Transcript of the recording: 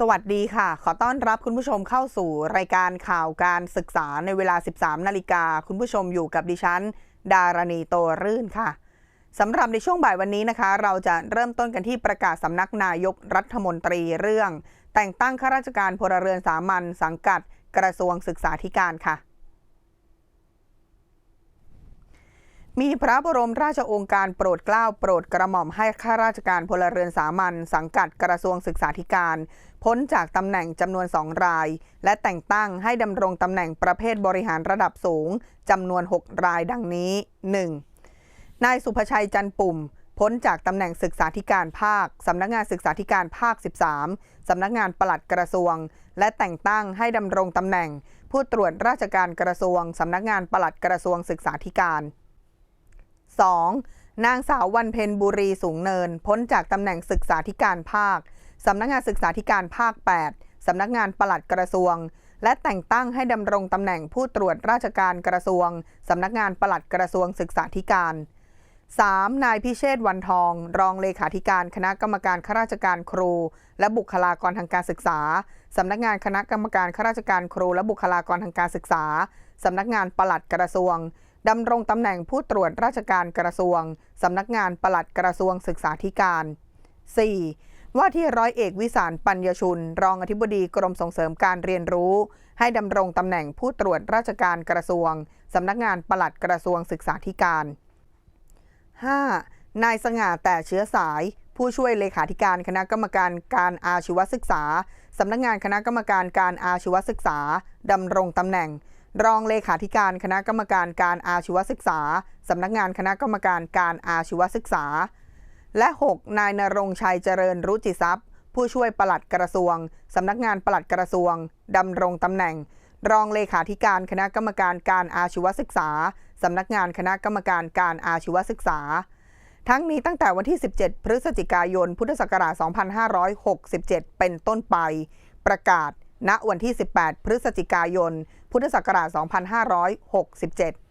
สวัสดีค่ะ ขอต้อนรับคุณผู้ชมเข้าสู่รายการข่าวการศึกษาในเวลา 13 นาฬิกา คุณผู้ชมอยู่กับดิฉัน ดารณีโตรื่นค่ะสำหรับในช่วงบ่ายวันนี้นะคะ เราจะเริ่มต้นกันที่ประกาศสำนักนายกรัฐมนตรีเรื่อง แต่งตั้งข้าราชการพลเรือนสามัญสังกัดกระทรวงศึกษาธิการค่ะ มีพระบรมราชโองการโปรดเกล้าโปรดกระหม่อมให้ข้าราชการพลเรือนสามัญสังกัดกระทรวงศึกษาธิการ พ้นจากตำแหน่งจำนวนสองราย และแต่งตั้งให้ดำรงตำแหน่งประเภทบริหารระดับสูงจำนวน 6 รายดังนี้ 1. นายสุภชัยจันปุ่ม พ้นจากตำแหน่งศึกษาธิการภาคสำนักงานศึกษาธิการภาค 13 สำนักงานปลัดกระทรวง และแต่งตั้งให้ดำรงตำแหน่ง ผู้ตรวจราชการกระทรวงสำนักงานปลัดกระทรวงศึกษาธิการ 2. นางสาววันเพ็ญบุรีสูงเนิน พ้นจากตำแหน่งศึกษาธิการภาค สำนักงานศึกษาธิการภาค 8 สำนักงานปลัดกระทรวง และแต่งตั้งให้ดำรงตำแหน่งผู้ตรวจราชการกระทรวง สำนักงานปลัดกระทรวงศึกษาธิการ 3. นายพิเชษวันทอง รองเลขาธิการคณะกรรมการข้าราชการครู และบุคลากรทางการศึกษา สำนักงานคณะกรรมการข้าราชการครู และบุคลากรทางการศึกษา สำนักงานปลัดกระทรวง ดำรงตำแหน่งผู้ตรวจราชการกระทรวง สำนักงานปลัดกระทรวงศึกษาธิการ 4. ว่าที่ร้อยเอกวิสารปัญญชุน รองอธิบดีกรมส่งเสริมการเรียนรู้ ให้ดำรงตำแหน่งผู้ตรวจราชการกระทรวง สำนักงานปลัดกระทรวงศึกษาธิการ 5. นายสง่าแต่เชื้อสาย ผู้ช่วยเลขาธิการคณะกรรมการการอาชีวศึกษา สำนักงานคณะกรรมการการอาชีวศึกษาดำรงตำแหน่ง รองเลขาธิการคณะกรรมการการอาชีวศึกษา สำนักงานคณะกรรมการการอาชีวศึกษา และ 6. นายนรงชัยเจริญรุจิทรัพย์ ผู้ช่วยปลัดกระทรวง สำนักงานปลัดกระทรวงดำรงตำแหน่ง รองเลขาธิการคณะกรรมการการอาชีวศึกษา สำนักงานคณะกรรมการการอาชีวศึกษา ทั้งนี้ตั้งแต่วันที่ 17 พฤศจิกายน พุทธศักราช 2567 เป็นต้นไป ประกาศ ณ วันที่ 18 พฤศจิกายน พุทธศักราช 2567